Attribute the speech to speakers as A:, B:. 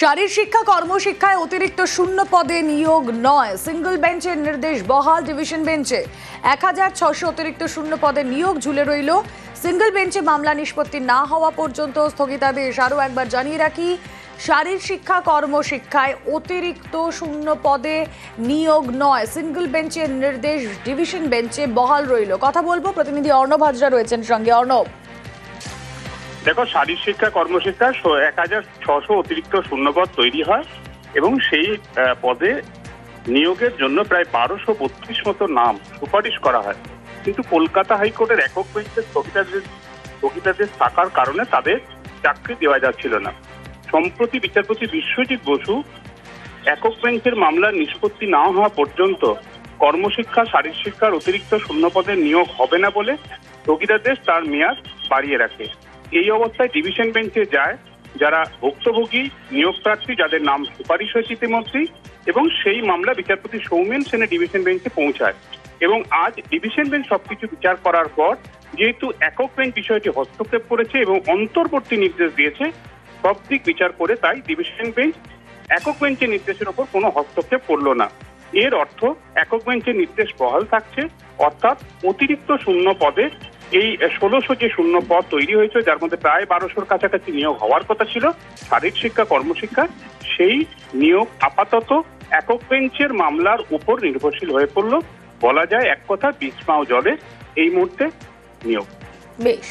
A: শারীর শিক্ষা, কর্মশিক্ষায় অতিরিক্ত শূন্য পদে নিয়োগ নয়। সিঙ্গল বেঞ্চের নির্দেশ বহাল ডিভিশন বেঞ্চে। এক হাজার ছশো অতিরিক্ত শূন্য পদে নিয়োগ ঝুলে রইল। সিঙ্গল বেঞ্চে মামলা নিষ্পত্তি না হওয়া পর্যন্ত স্থগিতাদেশ। আরও একবার জানিয়ে রাখি, শারীর শিক্ষা, কর্মশিক্ষায় অতিরিক্ত শূন্য পদে নিয়োগ নয়। সিঙ্গল বেঞ্চের নির্দেশ ডিভিশন বেঞ্চে বহাল রইল। কথা বলব, প্রতিনিধি অর্ণব হাজরা রয়েছেন সঙ্গে। অর্ণব।
B: দেখো, শারীর শিক্ষা, কর্মশিক্ষা এক হাজার ছশো অতিরিক্ত শূন্যপদ তৈরি হয় এবং সেই পদে নিয়োগের জন্য প্রায় বারোশো বত্রিশ মতো নাম সুপারিশ করা হয়। কিন্তু কলকাতা হাইকোর্টের একক বেঞ্চের স্থগিতাদেশ স্থগিতাদেশ থাকার কারণে তাদের চাকরি দেওয়া যাচ্ছিল না। সম্প্রতি বিচারপতি বিশ্বজিৎ বসু একক বেঞ্চের মামলার নিষ্পত্তি না হওয়া পর্যন্ত কর্মশিক্ষা, শারীর শিক্ষার অতিরিক্ত শূন্যপদের নিয়োগ হবে না বলে স্থগিতাদেশ তার মেয়াদ বাড়িয়ে রাখে। এই অবস্থায় ডিভিশন বেঞ্চে যায়, যারা ভুক্তভোগী নিয়োগ প্রার্থী যাদের নাম সুপারিশ হয়েছে ইতিমধ্যেই, এবং সেই মামলা বিচারপতি সৌমেন সেনে ডিভিশন বেঞ্চে পৌঁছায়। এবং আজ ডিভিশন বেঞ্চ সবকিছু বিচার করার পর, যেহেতু একক বেঞ্চ বিষয়টি হস্তক্ষেপ করেছে এবং অন্তর্বর্তী নির্দেশ দিয়েছে, সব দিক বিচার করে তাই ডিভিশন বেঞ্চ একক বেঞ্চের নির্দেশের ওপর কোনো হস্তক্ষেপ করল না। এর অর্থ, একক বেঞ্চের নির্দেশ বহাল থাকছে, অর্থাৎ অতিরিক্ত শূন্য পদে এই ষোলোশো যে শূন্য পদ তৈরি হয়েছে, যার মধ্যে প্রায় বারোশোর কাছাকাছি নিয়োগ হওয়ার কথা ছিল, শারীরিক শিক্ষা, কর্মশিক্ষা, সেই নিয়োগ আপাতত একক বেঞ্চের মামলার উপর নির্ভরশীল হয়ে পড়ল। বলা যায় এক কথা বিষ্মাও জলে এই মুহূর্তে নিয়োগ।
A: বেশ।